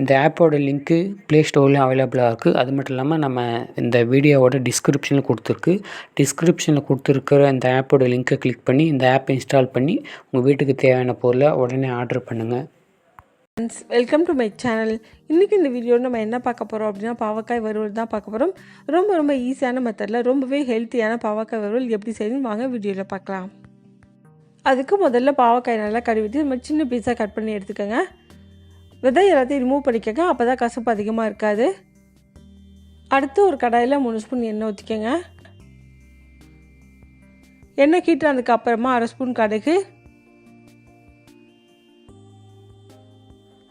இந்த ஆப்போட link play ஸ்டோர்லேயும் அவைலபிளாக இருக்குது அது மட்டும் இல்லாமல் நம்ம இந்த வீடியோவோட டிஸ்கிரிப்ஷனில் கொடுத்துருக்கு. டிஸ்கிரிப்ஷனில் கொடுத்துருக்கிற இந்த ஆப்போட லிங்க்கை கிளிக் பண்ணி இந்த ஆப்பை இன்ஸ்டால் பண்ணி உங்கள் வீட்டுக்கு தேவையான பொருளை உடனே ஆர்டர் பண்ணுங்கள் friends welcome to my channel இன்றைக்கி இந்த வீடியோவில் நம்ம என்ன பார்க்க போகிறோம் அப்படின்னா பாவக்காய் வறுவல் தான் பார்க்க போகிறோம் ரொம்ப ரொம்ப ஈஸியான மெத்தடில் ரொம்பவே ஹெல்த்தியான பாவக்காய் வறுவல் எப்படி செய்யணும் வாங்க வீடியோவில் பார்க்கலாம். அதுக்கு முதல்ல பாவக்காய் நல்லா கழுவிட்டு நம்ம சின்ன பீஸாக கட் பண்ணி எடுத்துக்கோங்க. விதை எல்லாத்தையும் ரிமூவ் பண்ணிக்கோங்க. அப்போ தான் கசப்பு அதிகமாக இருக்காது. அடுத்து ஒரு கடாயில் மூணு ஸ்பூன் எண்ணெய் ஊற்றிக்கோங்க எண்ணெய் கீட்டானதுக்கு அப்புறமா அரை ஸ்பூன் கடுகு.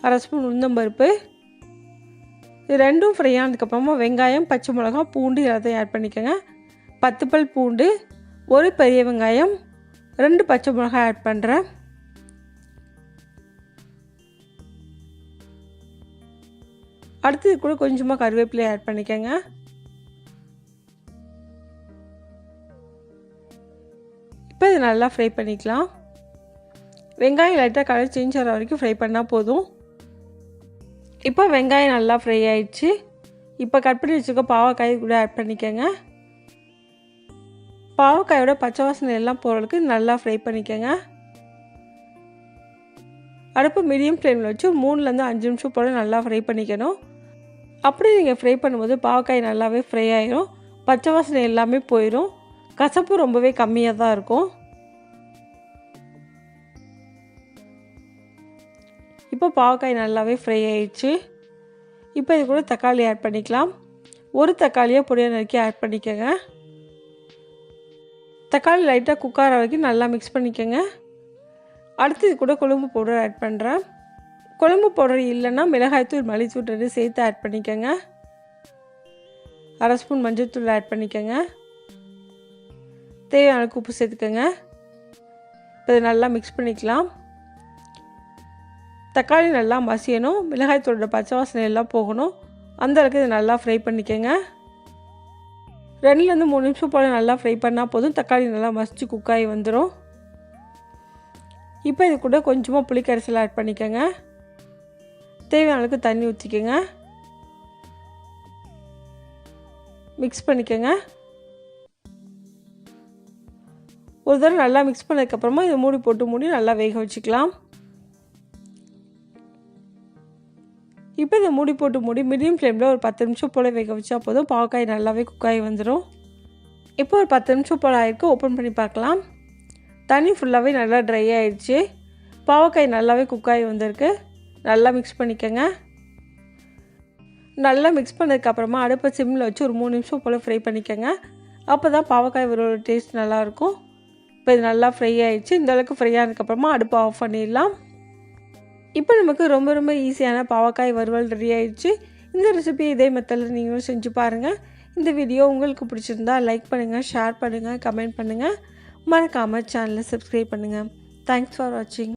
அரை ஸ்பூன் உளுந்தம்பருப்பு இது ரெண்டும் ஃப்ரை ஆனதுக்கப்புறமா வெங்காயம் பச்சை மிளகா பூண்டு எல்லாத்தையும் ஆட் பண்ணிக்கோங்க. பத்து பல் பூண்டு ஒரு பெரிய வெங்காயம் ரெண்டு பச்சை மிளகாய் ஆட் பண்ணுறேன் அடுத்தது கூட கொஞ்சமாக கருவேப்பிலை ஆட் பண்ணிக்கோங்க. இப்போ இது நல்லா ஃப்ரை பண்ணிக்கலாம். வெங்காயம் லைட்டாக கலர் சேஞ்ச் ஆகிற வரைக்கும் ஃப்ரை பண்ணால் போதும். இப்போ வெங்காயம் நல்லா ஃப்ரை ஆயிடுச்சு. இப்போ கட் பண்ணி வச்சுருக்க பாவக்காய் கூட ஆட் பண்ணிக்கோங்க. பாவக்காயோட பச்சை வாசனை எல்லாம் போகிறதுக்கு நல்லா ஃப்ரை பண்ணிக்கோங்க. அடுப்பு மீடியம் ஃப்ளேமில் வச்சு மூணுலேருந்து அஞ்சு நிமிஷம் போல் நல்லா ஃப்ரை பண்ணிக்கணும். அப்படி நீங்கள் ஃப்ரை பண்ணும்போது பாவக்காய் நல்லாவே ஃப்ரை ஆயிரும். பச்சை வாசனை எல்லாமே போயிடும் கசப்பு ரொம்பவே கம்மியாக தான் இருக்கும். இப்போ பாவக்காய் நல்லாவே ஃப்ரை ஆயிடுச்சு. இப்போ இது கூட தக்காளி ஆட் பண்ணிக்கலாம். ஒரு தக்காளியாக பொடியாக நறுக்கி ஆட் பண்ணிக்கோங்க. தக்காளி லைட்டாக குக்கார வரைக்கும் நல்லா மிக்ஸ் பண்ணிக்கோங்க. அடுத்து இது கூட கொழும்பு பவுடர் ஆட் பண்ணுறேன் குழம்பு பவுடர் இல்லைன்னா மிளகாய்த்தூள் மல்லித்தூள் ரெண்டு சேர்த்து ஆட் பண்ணிக்கோங்க. அரை ஸ்பூன் மஞ்சள்தூள் ஆட் பண்ணிக்கோங்க. தேவையான உப்பு சேர்த்துக்கோங்க. இப்போ இதை நல்லா மிக்ஸ் பண்ணிக்கலாம். தக்காளி நல்லா மசியணும். மிளகாய்த்தூளோட பச்சை வாசனை எல்லாம் போகணும். அந்தளவுக்கு இதை நல்லா ஃப்ரை பண்ணிக்கோங்க. ரெண்டுலேருந்து மூணு நிமிஷம் போல் நல்லா ஃப்ரை பண்ணால் போதும். தக்காளி நல்லா மசித்து குக்காகி வந்துடும் இப்போ இது கூட கொஞ்சமாக புளிக்கரைசல் ஆட் பண்ணிக்கோங்க. தேவையான அளவுக்கு தண்ணி ஊற்றிக்கோங்க மிக்ஸ் பண்ணிக்கோங்க. ஒரு தடவை நல்லா மிக்ஸ் பண்ணதுக்கப்புறமா இதை மூடி போட்டு மூடி நல்லா வேக வச்சுக்கலாம். இப்போ இதை மூடி போட்டு மூடி மீடியம் ஃப்ளேமில் ஒரு பத்து நிமிஷம் போல் வேக வச்சா போதும். பாவக்காய் நல்லாவே குக்காகி வந்துடும் இப்போ ஒரு பத்து நிமிஷம் போல் ஆயிருக்கு. ஓப்பன் பண்ணி பார்க்கலாம். தண்ணி ஃபுல்லாகவே நல்லா ட்ரை ஆயிடுச்சு. பாவக்காய் நல்லாவே குக்காகி வந்திருக்கு. நல்லா மிக்ஸ் பண்ணிக்கோங்க. நல்லா மிக்ஸ் பண்ணதுக்கப்புறமா அடுப்பை சிம்மில் வச்சு ஒரு மூணு நிமிஷம் போல் ஃப்ரை பண்ணிக்கோங்க. அப்போ தான் பாவக்காய் ஒரு டேஸ்ட் நல்லாயிருக்கும் இப்போ இது நல்லா ஃப்ரை ஆகிடுச்சு இந்தளவுக்கு ஃப்ரை ஆனதுக்கப்புறமா அடுப்பை ஆஃப் பண்ணிடலாம். இப்போ நமக்கு ரொம்ப ரொம்ப ஈஸியான பாவக்காய் வறுவல் ரெடி ஆயிடுச்சு. இந்த ரெசிபி இதே மெத்தடில் நீங்களும் செஞ்சு பாருங்கள் இந்த வீடியோ உங்களுக்கு பிடிச்சிருந்தா லைக் பண்ணுங்கள் ஷேர் பண்ணுங்கள் கமெண்ட் பண்ணுங்கள் மறக்காமல் சேனலை சப்ஸ்கிரைப் பண்ணுங்கள் தேங்க்ஸ் ஃபார் வாட்சிங்